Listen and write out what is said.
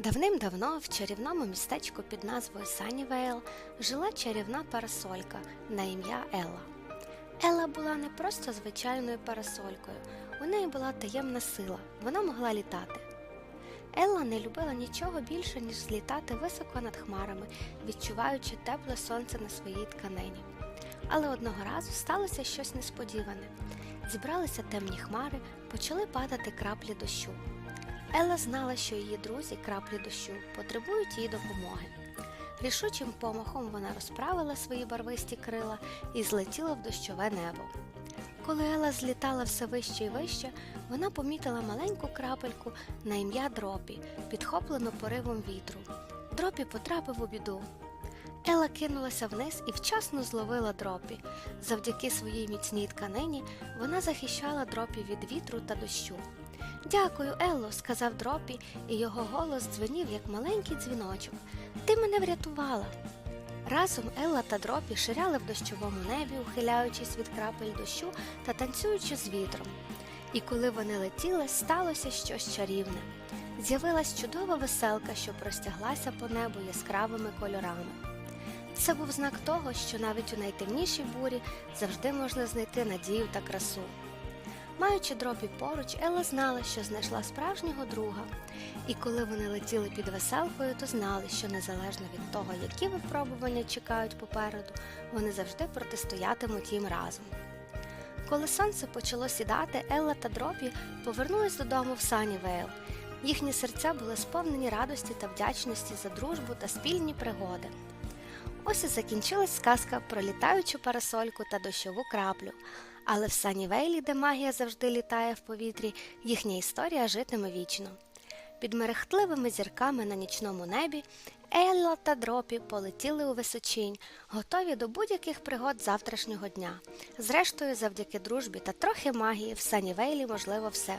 Давним-давно в чарівному містечку під назвою Саннівейл жила чарівна парасолька на ім'я Елла. Елла була не просто звичайною парасолькою, у неї була таємна сила, вона могла літати. Елла не любила нічого більше, ніж злітати високо над хмарами, відчуваючи тепле сонце на своїй тканині. Але одного разу сталося щось несподіване. Зібралися темні хмари, почали падати краплі дощу. Елла знала, що її друзі, краплі дощу, потребують її допомоги. Рішучим помахом вона розправила свої барвисті крила і злетіла в дощове небо. Коли Елла злітала все вище і вище, вона помітила маленьку крапельку на ім'я Дропі, підхоплену поривом вітру. Дропі потрапив у біду. Елла кинулася вниз і вчасно зловила дропі. Завдяки своїй міцній тканині вона захищала дропі від вітру та дощу. Дякую, Елло, сказав дропі, і його голос дзвенів, як маленький дзвіночок. Ти мене врятувала. Разом Елла та дропі ширяли в дощовому небі, ухиляючись від крапель дощу та танцюючи з вітром. І коли вони летіли, сталося щось чарівне. З'явилась чудова веселка, що простяглася по небу яскравими кольорами. Це був знак того, що навіть у найтемнішій бурі завжди можна знайти надію та красу. Маючи дропі поруч, Елла знала, що знайшла справжнього друга, і коли вони летіли під веселкою, то знали, що незалежно від того, які випробування чекають попереду, вони завжди протистоятимуть їм разом. Коли сонце почало сідати, Елла та Дропі повернулись додому в Саннівейл. Їхні серця були сповнені радості та вдячності за дружбу та спільні пригоди. Ось і закінчилась сказка про літаючу парасольку та дощову краплю. Але в Саннівейлі, де магія завжди літає в повітрі, їхня історія житиме вічно. Під мерехтливими зірками на нічному небі Елла та Дропі полетіли у височинь, готові до будь-яких пригод завтрашнього дня. Зрештою, завдяки дружбі та трохи магії в Саннівейлі можливо все.